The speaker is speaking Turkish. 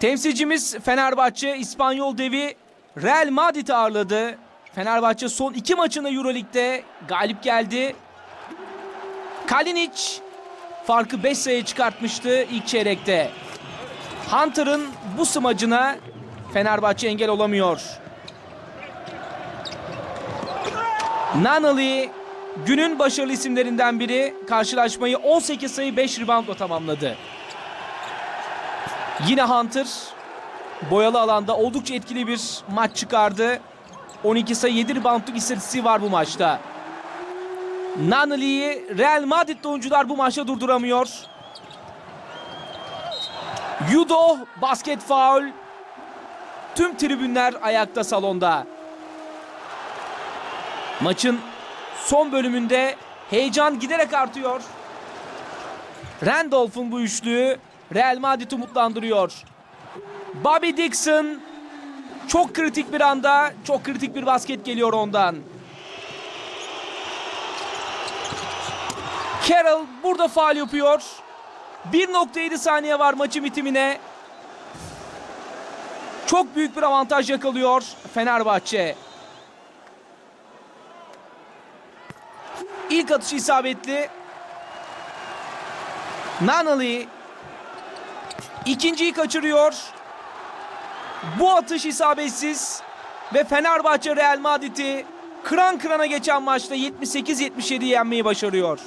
Temsilcimiz Fenerbahçe İspanyol devi Real Madrid'i ağırladı. Fenerbahçe son iki maçında Euroleague'de galip geldi. Kalinic farkı 5 sayıya çıkartmıştı ilk çeyrekte. Hunter'ın bu smacına Fenerbahçe engel olamıyor. Nanali günün başarılı isimlerinden biri karşılaşmayı 18 sayı 5 reboundla tamamladı. Yine Hunter boyalı alanda oldukça etkili bir maç çıkardı. 12 sayı 7 reboundluk istatistiği var bu maçta. Nanali'yi Real Madrid'de oyuncular bu maçta durduramıyor. Judo basket faul. Tüm tribünler ayakta salonda. Maçın son bölümünde heyecan giderek artıyor. Randolph'un bu üçlüğü Real Madrid'i umutlandırıyor. Bobby Dixon çok kritik bir anda çok kritik bir basket geliyor ondan. Carroll burada faal yapıyor. 1.7 saniye var maçın bitimine. Çok büyük bir avantaj yakalıyor Fenerbahçe. İlk atışı isabetli. Nanali ikinciyi kaçırıyor. Bu atış isabetsiz ve Fenerbahçe Real Madrid'i kıran kırana geçen maçta 78-77 yenmeyi başarıyor.